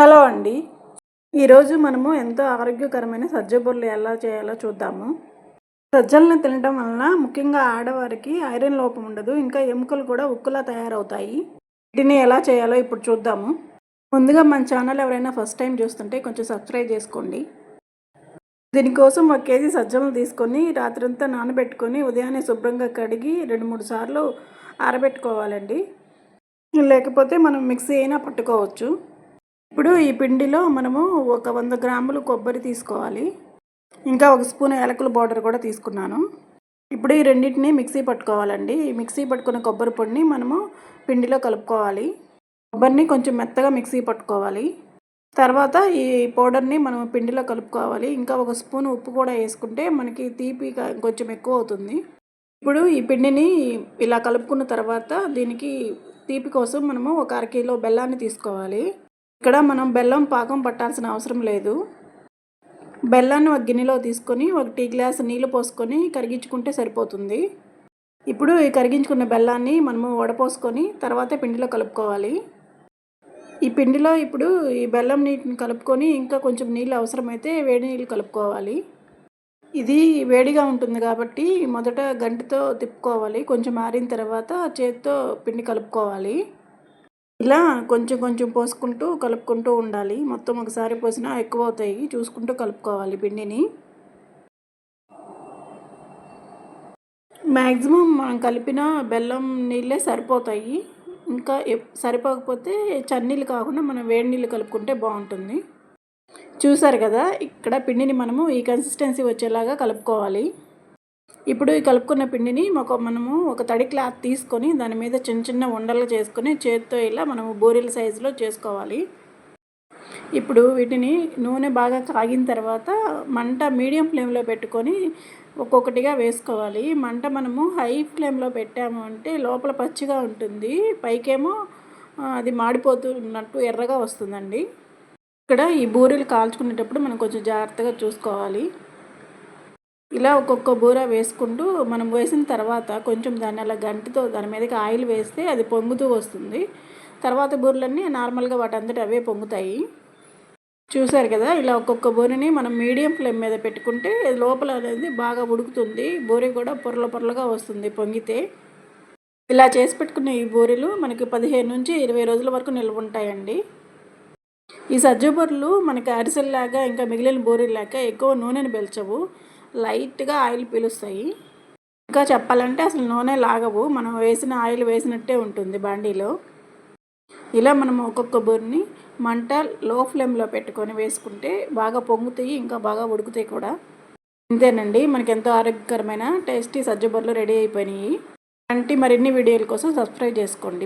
Hello అండి. ఈరోజు మనము ఎంతో ఆరోగ్యకరమైన సజ్జ బుర్రలు ఎలా చేయాలో చూద్దాము. సజ్జలను తినడం వలన ముఖ్యంగా ఆడవారికి ఐరన్ లోపం ఉండదు ఇంకా ఎముకలు కూడా ఉక్కులా తయారవుతాయి. వీటిని ఎలా చేయాలో ఇప్పుడు చూద్దాము. ముందుగా మన ఛానల్ ఎవరైనా ఫస్ట్ టైం చూస్తుంటే కొంచెం సబ్స్క్రైబ్ చేసుకోండి. దీనికోసం ఒక కేజీ సజ్జలను తీసుకొని రాత్రంతా నానబెట్టుకొని ఉదయాన్నే శుభ్రంగా కడిగి రెండు మూడు సార్లు ఆరబెట్టుకోవాలండి. లేకపోతే మనం మిక్సీ అయినా పట్టుకోవచ్చు. ఇప్పుడు ఈ పిండిలో మనము ఒక వంద గ్రాములు కొబ్బరి తీసుకోవాలి. ఇంకా ఒక స్పూన్ ఏలకుల పౌడర్ కూడా తీసుకున్నాను. ఇప్పుడు ఈ రెండింటిని మిక్సీ పట్టుకోవాలండి. ఈ మిక్సీ పట్టుకున్న కొబ్బరి పొడిని మనము పిండిలో కలుపుకోవాలి. కొబ్బరిని కొంచెం మెత్తగా మిక్సీ పట్టుకోవాలి. తర్వాత ఈ పౌడర్ని మనం పిండిలో కలుపుకోవాలి. ఇంకా ఒక స్పూన్ ఉప్పు కూడా వేసుకుంటే మనకి తీపి కొంచెం ఎక్కువ అవుతుంది. ఇప్పుడు ఈ పిండిని ఇలా కలుపుకున్న తర్వాత దీనికి తీపి కోసం మనము ఒక అరకిలో బెల్లాన్ని తీసుకోవాలి. ఇక్కడ మనం బెల్లం పాకం పట్టాల్సిన అవసరం లేదు. బెల్లాన్ని ఒక గిన్నెలో తీసుకొని ఒక టీ గ్లాస్ నీళ్ళు పోసుకొని కరిగించుకుంటే సరిపోతుంది. ఇప్పుడు ఈ కరిగించుకున్న బెల్లాన్ని మనము వడపోసుకొని తర్వాత పిండిలో కలుపుకోవాలి. ఈ పిండిలో ఇప్పుడు ఈ బెల్లం నీటిని కలుపుకొని ఇంకా కొంచెం నీళ్ళు అవసరమైతే వేడి నీళ్ళు కలుపుకోవాలి. ఇది వేడిగా ఉంటుంది కాబట్టి మొదట గంటతో తిప్పుకోవాలి. కొంచెం మారిన తర్వాత చేతితో పిండి కలుపుకోవాలి. ఇలా కొంచెం కొంచెం పోసుకుంటూ కలుపుకుంటూ ఉండాలి. మొత్తం ఒకసారి పోసినా ఎక్కువ అవుతాయి చూసుకుంటూ కలుపుకోవాలి పిండిని. మ్యాక్సిమం మనం కలిపిన బెల్లం నీళ్ళే సరిపోతాయి. ఇంకా సరిపోకపోతే చన్నీళ్ళు కాకుండా మనం వేడి నీళ్ళు కలుపుకుంటే బాగుంటుంది. చూసారు కదా ఇక్కడ పిండిని మనము ఈ కన్సిస్టెన్సీ వచ్చేలాగా కలుపుకోవాలి. ఇప్పుడు ఈ కలుపుకున్న పిండిని ఒక మనము ఒక తడి క్లాత్ తీసుకొని దాని మీద చిన్న చిన్న ఉండలు చేసుకొని చేతితో ఇలా మనము బోరీల సైజులో చేసుకోవాలి. ఇప్పుడు వీటిని నూనె బాగా కాగిన తర్వాత మంట మీడియం ఫ్లేమ్లో పెట్టుకొని ఒక్కొక్కటిగా వేసుకోవాలి. మంట మనము హై ఫ్లేమ్లో పెట్టాము అంటే లోపల పచ్చిగా ఉంటుంది. పైకేమో అది మాడిపోతున్నట్టు ఎర్రగా వస్తుందండి. ఇక్కడ ఈ బూరెలు కాల్చుకునేటప్పుడు మనం కొంచెం జాగ్రత్తగా చూసుకోవాలి. ఇలా ఒక్కొక్క బూర వేసుకుంటూ మనం వేసిన తర్వాత కొంచెం దాన్ని అలా గంటితో దాని మీదకి ఆయిల్ వేస్తే అది పొంగుతూ వస్తుంది. తర్వాత బూరెలన్నీ నార్మల్గా వాటి అవే పొంగుతాయి. చూసారు కదా ఇలా ఒక్కొక్క బూరెని మనం మీడియం ఫ్లేమ్ మీద పెట్టుకుంటే లోపల అనేది బాగా ఉడుకుతుంది. బూరె కూడా పొరల పొరలుగా వస్తుంది పొంగితే. ఇలా చేసి పెట్టుకున్న ఈ బూరెలు మనకి పదిహేను నుంచి ఇరవై రోజుల వరకు నిల్వ ఉంటాయండి. ఈ సజ్జ బూరెలు మనకి అరిసెల్లాగా ఇంకా మిగిలిన బూరెలాగా ఎక్కువ నూనెను పెల్చవు లైట్గా ఆయిల్ పీలుస్తాయి. ఇంకా చెప్పాలంటే అసలు నూనె లాగవు. మనం వేసిన ఆయిల్ వేసినట్టే ఉంటుంది బండిలో. ఇలా మనం ఒక్కొక్క బూరిని మంట లో ఫ్లేమ్లో పెట్టుకొని వేసుకుంటే బాగా పొంగుతాయి ఇంకా బాగా ఉడుకుతాయి కూడా. అంతేనండి మనకి ఎంతో ఆరోగ్యకరమైన టేస్టీ సజ్జ రెడీ అయిపోయినాయి. అంటే మరిన్ని వీడియోల కోసం సబ్స్క్రైబ్ చేసుకోండి.